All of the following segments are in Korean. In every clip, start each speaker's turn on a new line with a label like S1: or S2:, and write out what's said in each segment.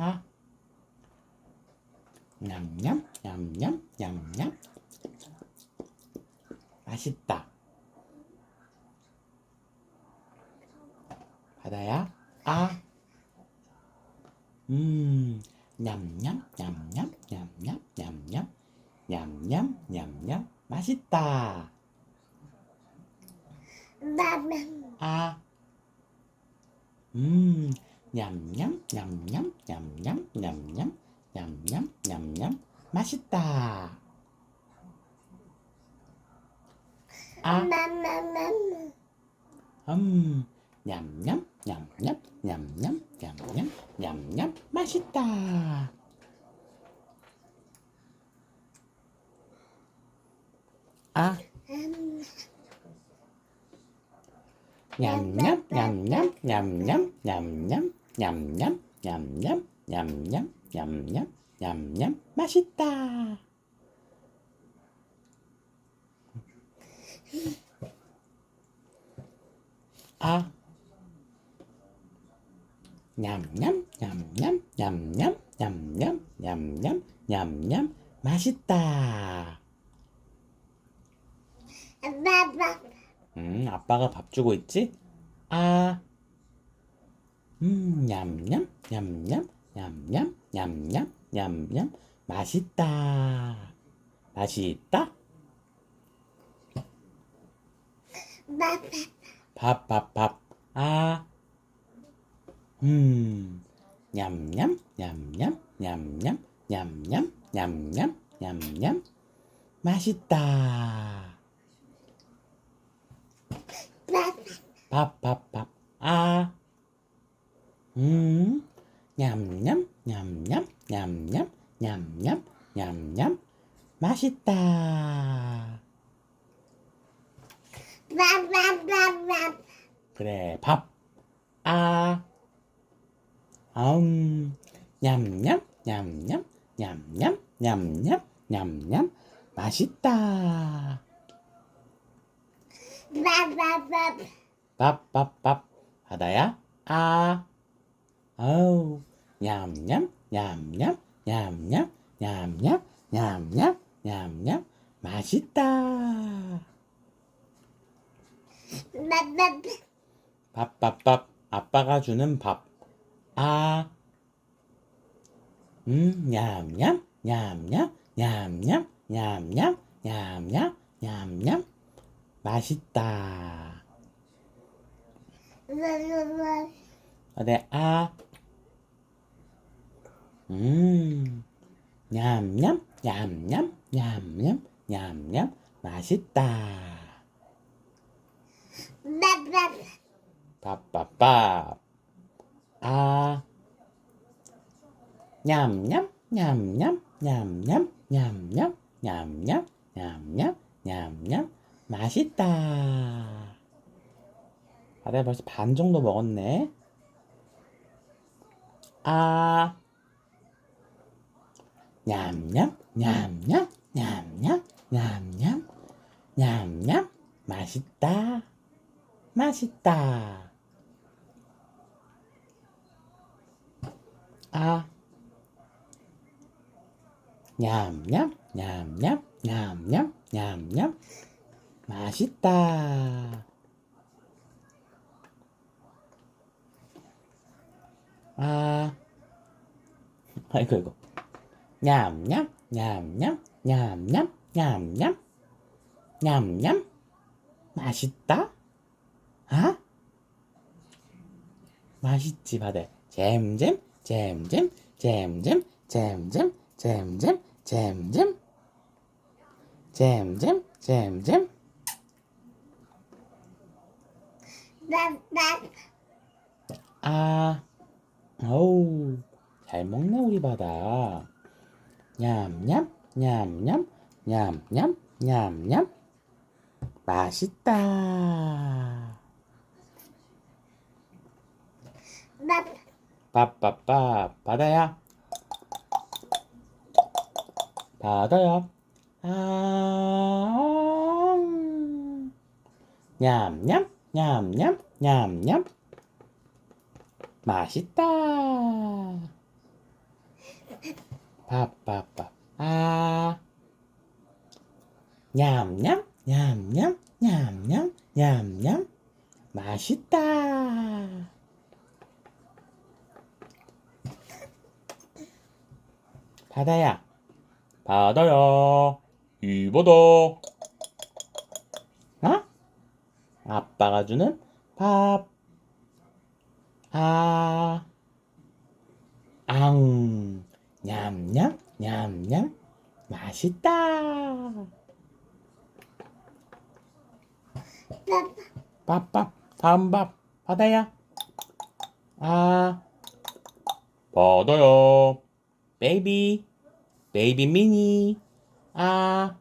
S1: 아. 냠냠, 냠냠, 냠냠. 맛있다. 바다야, 아. 음, 냠냠, 냠냠, 냠냠, 냠냠, 냠냠, 냠냠, 맛있다. 아. 음, nhằm nhắm nhằm nhắm nhằm nhắm nhằm nhắm nhằm nhắm nhằm nhắm mashita a um
S2: nhằm nhắm nhằm nhắm
S1: nhằm nhắm nhằm nhắm nhằm nhắm mashita a nhằm nhắm nhằm nhắm nhằm nhắm nhằm
S2: nhắm
S1: 냠냠 냠냠 냠냠 냠냠 냠냠 맛있다. 아 냠냠 냠냠 냠냠 냠냠 냠냠 냠냠 맛있다.
S2: 아빠 밥.
S1: 음 아빠가 밥 주고 있지? 아 음, 냠냠, 냠냠, 냠냠, 냠냠, 냠냠, 맛있다. 맛있다?
S2: 나나
S1: 밥, 밥, 밥. 아, 음, 냠냠, 냠냠, 냠냠, 냠냠, 냠냠, 냠냠, 맛있다. 밥, 밥, 밥. 아. 음. 냠냠, 냠냠, 냠냠, 냠냠, 냠냠. 맛있다.
S2: 나나나나
S1: 그래, 밥. 아. 음. 냠냠, 냠냠, 냠냠, 냠냠, 냠냠. 맛있다.
S2: 나나나
S1: 밥, 밥, 밥. 바다야, 아. 아우, 냠냠, 냠냠, 냠냠, 냠냠, 냠냠, 냠냠. 맛있다. 밥, 밥, 밥. 아빠가 주는 밥. 아. 음, 냠냠, 냠냠, 냠냠, 냠냠, 냠냠, 냠냠. 맛있다. 어때? 아. 음. 냠냠, 냠냠, 냠냠, 냠냠. 맛있다. 밥밥밥. 아. 냠냠, 냠냠, 냠냠, 냠냠, 냠냠, 냠냠, 냠냠. 맛있다. 아, 내가 벌써 반 정도 먹었네. 아. 냠냠, 냠냠, 냠냠, 냠냠, 냠냠. 맛있다. 맛있다. 아. 냠냠, 냠냠, 냠냠, 냠냠. 맛있다. 아. 아이고, 이거. 냠냠, 냠냠, 냠냠, 냠냠. 냠냠. 맛있다. 아? 맛있지, 바들. 잼잼, 잼잼, 잼잼, 잼잼, 잼잼, 잼잼. 잼잼, 잼잼. 아, 어우, 잘 먹네, 우리 바다. 냠냠, 냠냠, 냠냠, 냠냠. 맛있다.
S2: 나
S1: 빠빠빠, 바다야. 바다야. 아, 음. 냠냠, 냠냠, 냠냠. 맛있다. 밥, 밥, 밥. 아. 냠냠, 냠냠, 냠냠, 냠냠. 맛있다. 바다야. 바다야. 이 바다. 어? 아빠가 주는 밥. 아. 앙. 냠냠, 냠냠. 맛있다.
S2: 밥,
S1: 밥밥 다음 밥. 바다야 아. 바다야 베이비. 베이비 미니. 아.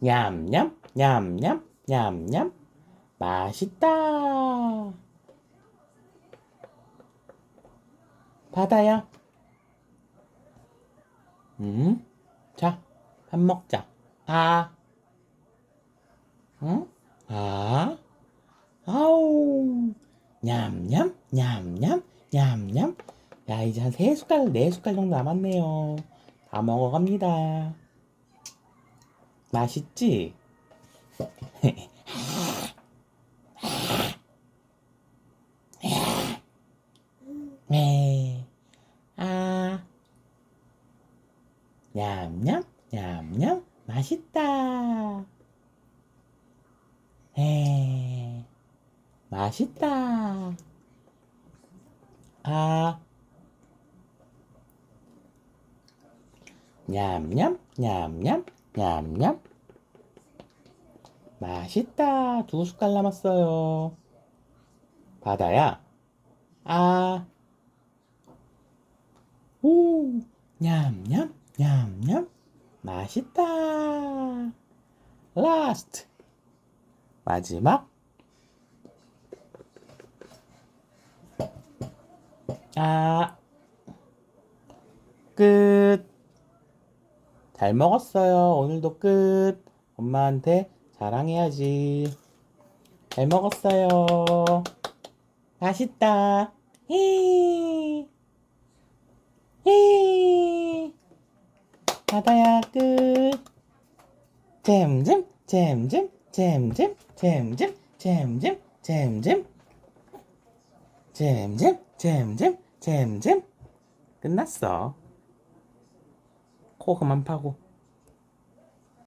S1: 냠냠 냠냠 냠냠. 맛있다 바다야 음 자 밥 먹자 아 응? 아, 아우, 냠냠, 냠냠, 냠냠. 야, 이제 한 세 숟갈, 네 숟갈 정도 남았네요. 다 먹어갑니다. 맛있지? 네. 아, 냠냠, 냠냠, 맛있다. 에 맛있다. 아, 냠냠, 냠냠, 냠냠. 맛있다. 두 숟갈 남았어요. 바다야. 아, 오, 냠냠, 냠냠. 맛있다. 라스트. 마지막 아, 끝. 잘 먹었어요. 오늘도 끝. 엄마한테 자랑해야지. 잘 먹었어요. 맛있다. 히히. 히히. 바다야 끝. 잼잼, 잼잼, 잼잼, 잼잼, 잼잼, 잼잼, 잼잼, 잼잼. 잼잼? 끝났어. 코 그만 파고